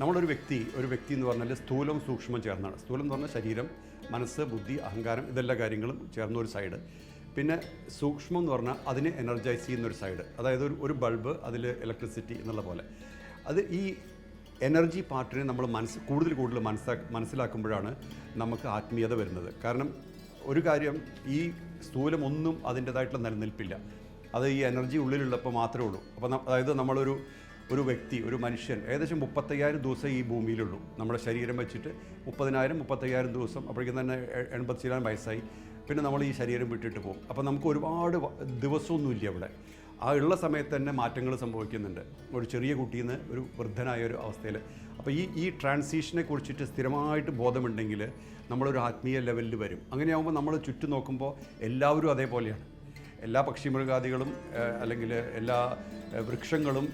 നമ്മളൊരു വ്യക്തി ഒരു വ്യക്തി എന്ന് പറഞ്ഞാൽ സ്ഥൂലം സൂക്ഷ്മം ചേർന്നാണ്. സ്ഥൂലം എന്ന് പറഞ്ഞാൽ ശരീരം മനസ്സ് ബുദ്ധി അഹങ്കാരം ഇതെല്ലാ കാര്യങ്ങളും ചേർന്ന ഒരു സൈഡ് പിന്നെ സൂക്ഷ്മം എന്ന് പറഞ്ഞാൽ അതിനെ എനർജൈസ് ചെയ്യുന്ന ഒരു സൈഡ് അതായത് ഒരു ഒരു ബൾബ് അതിൽ ഇലക്ട്രിസിറ്റി എന്നുള്ള പോലെ. അത് ഈ എനർജി പാർട്ടിനെ നമ്മൾ മനസ്സ് കൂടുതൽ കൂടുതൽ മനസ്സാ മനസ്സിലാക്കുമ്പോഴാണ് നമുക്ക് ആത്മീയത വരുന്നത്. കാരണം ഒരു കാര്യം ഈ സ്ഥൂലം ഒന്നും അതിന്റെതായിട്ടുള്ള നിലനിൽപ്പില്ല. അത് ഈ എനർജി ഉള്ളിലുള്ളപ്പോൾ മാത്രമേ ഉള്ളൂ. അപ്പോൾ അതായത് നമ്മളൊരു ഒരു വ്യക്തി ഒരു മനുഷ്യൻ ഏകദേശം മുപ്പത്തയ്യായിരം ദിവസം ഈ ഭൂമിയിലുള്ളൂ. നമ്മുടെ ശരീരം വെച്ചിട്ട് മുപ്പതിനായിരം മുപ്പത്തയ്യായിരം ദിവസം അപ്പോഴേക്കും തന്നെ എൺപത്തി എൺപത്തിനായിരം വയസ്സായി. പിന്നെ നമ്മൾ ഈ ശരീരം വിട്ടിട്ട് പോകും. അപ്പോൾ നമുക്ക് ഒരുപാട് ദിവസമൊന്നുമില്ല അവിടെ. ആ ഉള്ള സമയത്ത് തന്നെ മാറ്റങ്ങൾ സംഭവിക്കുന്നുണ്ട്. ഒരു ചെറിയ കുട്ടിയിൽ നിന്ന് ഒരു വൃദ്ധനായ ഒരു അവസ്ഥയിൽ. അപ്പോൾ ഈ ഈ ട്രാൻസിഷനെ കുറിച്ചിട്ട് സ്ഥിരമായിട്ട് ബോധമുണ്ടെങ്കിൽ നമ്മളൊരു ആത്മീയ ലെവലിൽ വരും. അങ്ങനെയാകുമ്പോൾ നമ്മൾ ചുറ്റും നോക്കുമ്പോൾ എല്ലാവരും അതേപോലെയാണ്. എല്ലാ പക്ഷിമൃഗാദികളും അല്ലെങ്കിൽ എല്ലാ വൃക്ഷങ്ങളും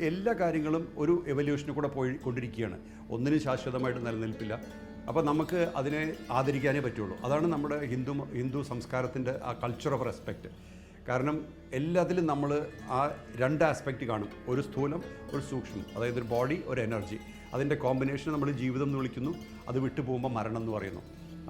എല്ലാ കാര്യങ്ങളും ഒരു എവല്യൂഷനിൽ കൂടെ പോയി കൊണ്ടിരിക്കുകയാണ്. ഒന്നിനും ശാശ്വതമായിട്ട് നിലനിൽപ്പില്ല. അപ്പോൾ നമുക്ക് അതിനെ ആദരിക്കാനേ പറ്റുള്ളൂ. അതാണ് നമ്മുടെ ഹിന്ദു ഹിന്ദു സംസ്കാരത്തിന്റെ ആ കൾച്ചർ ഓഫ് റെസ്പെക്റ്റ് കാരണം എല്ലാത്തിലും നമ്മൾ ആ രണ്ട് ആസ്പെക്റ്റ് കാണും. ഒരു സ്ഥൂലം ഒരു സൂക്ഷ്മം. അതായത് ഒരു ബോഡി ഒരു എനർജി അതിന്റെ കോമ്പിനേഷൻ നമ്മൾ ജീവിതം എന്ന് വിളിക്കുന്നു. അത് വിട്ടു പോകുമ്പോൾ മരണം എന്ന് പറയുന്നു.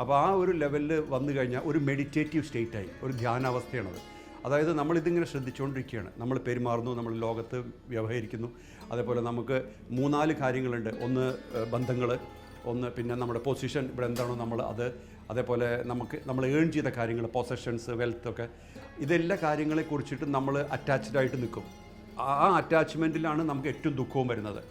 അപ്പോൾ ആ ഒരു ലെവലിൽ വന്നു കഴിഞ്ഞാൽ ഒരു മെഡിറ്റേറ്റീവ് സ്റ്റേറ്റായി ഒരു ധ്യാനാവസ്ഥയാണത്. അതായത് നമ്മളിതിങ്ങനെ ശ്രദ്ധിച്ചുകൊണ്ടിരിക്കുകയാണ് നമ്മൾ പെരുമാറുന്നു നമ്മൾ ലോകത്ത് വ്യവഹരിക്കുന്നു. അതേപോലെ നമുക്ക് മൂന്നാൽ കാര്യങ്ങളുണ്ട്. ഒന്ന് ബന്ധങ്ങൾ ഒന്ന് പിന്നെ നമ്മുടെ പൊസിഷൻ ഇവിടെ എന്താണോ നമ്മൾ അത്. അതേപോലെ നമുക്ക് നമ്മൾ ഏൺ ചെയ്ത കാര്യങ്ങൾ പൊസഷൻസ് വെൽത്ത് ഒക്കെ. ഇതെല്ലാ കാര്യങ്ങളെ കുറിച്ചിട്ട് നമ്മൾ അറ്റാച്ച്ഡ് ആയിട്ട് നിൽക്കും. ആ അറ്റാച്ച്മെന്റിലാണ് നമുക്ക് ഏറ്റവും ദുഃഖവും വരുന്നത്.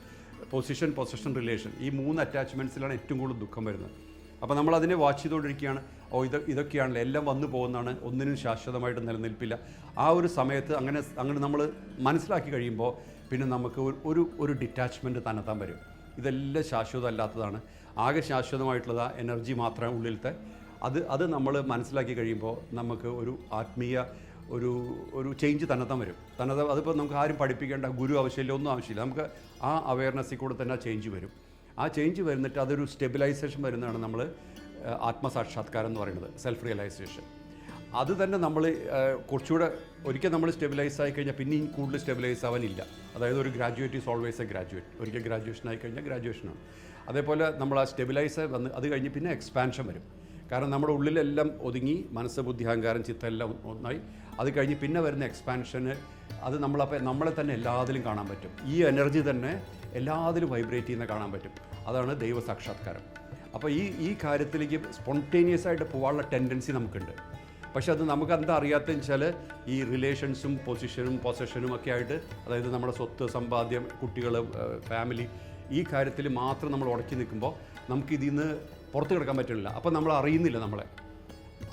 പൊസിഷൻ പൊസഷൻ റിലേഷൻ ഈ മൂന്ന് അറ്റാച്ച്മെന്റ്സിലാണ് ഏറ്റവും കൂടുതൽ ദുഃഖം വരുന്നത്. അപ്പോൾ നമ്മൾ അതിനെ വാച്ച് ചെയ്തുകൊണ്ടിരിക്കുകയാണ്. ഓ ഇത് ഇതൊക്കെയാണല്ലോ എല്ലാം വന്നു പോകുന്നതാണ്. ഒന്നിനും ശാശ്വതമായിട്ട് നിലനിൽപ്പില്ല. ആ ഒരു സമയത്ത് അങ്ങനെ അങ്ങനെ നമ്മൾ മനസ്സിലാക്കി കഴിയുമ്പോൾ പിന്നെ നമുക്ക് ഒരു- ഒരു ഡിറ്റാച്ച്മെന്റ് തന്നെത്താൻ വരും ഇതെല്ലാം ശാശ്വതമല്ലാത്തതാണ്. ആകെ ശാശ്വതമായിട്ടുള്ളത് എനർജി മാത്രമേ ഉള്ളിലത്തെ. അത് അത് നമ്മൾ മനസ്സിലാക്കി കഴിയുമ്പോൾ നമുക്ക് ഒരു ആത്മീയ ഒരു ഒരു ചേഞ്ച് തന്നെത്താൻ വരും തന്നെത്താൻ അതിപ്പോൾ നമുക്ക് ആരും പഠിപ്പിക്കേണ്ട ഗുരു ആവശ്യമില്ല ഒന്നും ആവശ്യമില്ല. നമുക്ക് ആ അവയർനെസ്സിൽ കൂടെ തന്നെ ആ ചേഞ്ച് വരും. ആ ചേഞ്ച് വരുന്നിട്ട് അതൊരു സ്റ്റെബിലൈസേഷൻ വരുന്നതാണ് നമ്മൾ ആത്മസാക്ഷാത്കാരം എന്ന് പറയുന്നത് സെൽഫ് റിയലൈസേഷൻ അത് തന്നെ നമ്മൾ കുറച്ചുകൂടെ ഒരിക്കൽ നമ്മൾ സ്റ്റെബിലൈസ് ആയി കഴിഞ്ഞാൽ പിന്നെയും കൂടുതൽ സ്റ്റെബിലൈസ് ആവാനില്ല. അതായത് ഒരു graduate is always a graduate ഒരിക്കൽ ഗ്രാജുവേഷൻ ആയി കഴിഞ്ഞാൽ ഗ്രാജുവേഷനാണ് അതേപോലെ നമ്മൾ ആ സ്റ്റെബിലൈസ് വന്ന് അത് കഴിഞ്ഞ് പിന്നെ എക്സ്പാൻഷൻ വരും. കാരണം നമ്മുടെ ഉള്ളിലെല്ലാം ഒതുങ്ങി മനസ്സ് ബുദ്ധി അഹങ്കാരം ചിത്തെല്ലാം ഒന്നായി. അത് കഴിഞ്ഞ് പിന്നെ വരുന്ന എക്സ്പാൻഷന് അത് നമ്മളപ്പോൾ നമ്മളെ തന്നെ എല്ലാത്തിലും കാണാൻ പറ്റും. ഈ എനർജി തന്നെ എല്ലാത്തിലും വൈബ്രേറ്റ് ചെയ്യുന്ന കാണാൻ പറ്റും. അതാണ് ദൈവ സാക്ഷാത്കാരം. അപ്പോൾ ഈ ഈ കാര്യത്തിലേക്ക് സ്പോണ്ടേനിയസ് ആയിട്ട് പോകാനുള്ള ടെൻഡൻസി നമുക്കുണ്ട്. പക്ഷെ അത് നമുക്ക് എന്താ അറിയാത്തതെന്ന് വെച്ചാൽ ഈ റിലേഷൻസും പൊസിഷനും പൊസഷനും ഒക്കെ ആയിട്ട് അതായത് നമ്മുടെ സ്വത്ത് സമ്പാദ്യം കുട്ടികൾ ഫാമിലി ഈ കാര്യത്തിൽ മാത്രം നമ്മൾ ഉടക്കി നിൽക്കുമ്പോൾ നമുക്ക് ഇതിൽ നിന്ന് പുറത്ത് കിടക്കാൻ പറ്റുന്നില്ല. അപ്പോൾ നമ്മൾ അറിയുന്നില്ല നമ്മളെ.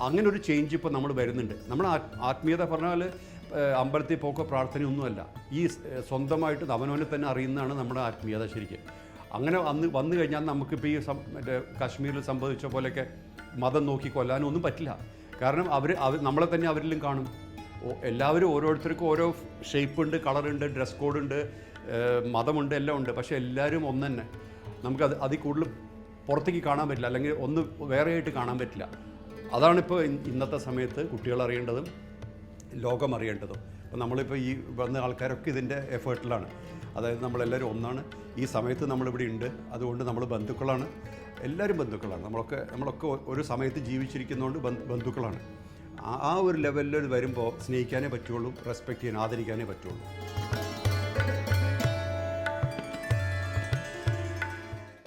അങ്ങനെ ഒരു ചേഞ്ച് ഇപ്പോൾ നമ്മൾ വരുന്നുണ്ട്. നമ്മൾ ആത്മീയത പറഞ്ഞാൽ അമ്പലത്തിൽ പോക്കോ പ്രാർത്ഥനയൊന്നുമല്ല. ഈ സ്വന്തമായിട്ട് അവനവനെ തന്നെ അറിയുന്നതാണ് നമ്മുടെ ആത്മീയത ശരിക്കും. അങ്ങനെ വന്ന് വന്നു കഴിഞ്ഞാൽ നമുക്കിപ്പോൾ ഈ മറ്റേ കാശ്മീരിൽ സംഭവിച്ച പോലെയൊക്കെ മതം നോക്കി കൊല്ലാനൊന്നും പറ്റില്ല. കാരണം അവർ അവർ നമ്മളെ തന്നെ അവരിലും കാണും. എല്ലാവരും ഓരോരുത്തർക്കും ഓരോ ഷേപ്പ് ഉണ്ട് കളറുണ്ട് ഡ്രസ് കോഡുണ്ട് മതമുണ്ട് എല്ലാം ഉണ്ട്. പക്ഷേ എല്ലാവരും ഒന്നു തന്നെ നമുക്കത് അതിൽ കൂടുതൽ പുറത്തേക്ക് കാണാൻ പറ്റില്ല അല്ലെങ്കിൽ ഒന്ന് വേറെ ആയിട്ട് കാണാൻ പറ്റില്ല. അതാണിപ്പോൾ ഇന്നത്തെ സമയത്ത് കുട്ടികൾ അറിയേണ്ടതും ലോകം അറിയേണ്ടതും. അപ്പോൾ നമ്മളിപ്പോൾ ഈ വന്ന ആൾക്കാരൊക്കെ ഇതിന്റെ എഫേർട്ടിലാണ്. അതായത് നമ്മളെല്ലാവരും ഒന്നാണ്. ഈ സമയത്ത് നമ്മളിവിടെ ഉണ്ട്. അതുകൊണ്ട് നമ്മൾ ബന്ധുക്കളാണ്. എല്ലാവരും ബന്ധുക്കളാണ്. നമ്മളൊക്കെ നമ്മളൊക്കെ ഒരു സമയത്ത് ജീവിച്ചിരിക്കുന്നതുകൊണ്ട് ബന്ധ- ബന്ധുക്കളാണ്. ആ ഒരു ലെവലിൽ വരുമ്പോൾ സ്നേഹിക്കാനേ പറ്റുള്ളൂ റെസ്പെക്റ്റ് ചെയ്യാൻ ആദരിക്കാനേ പറ്റുള്ളൂ.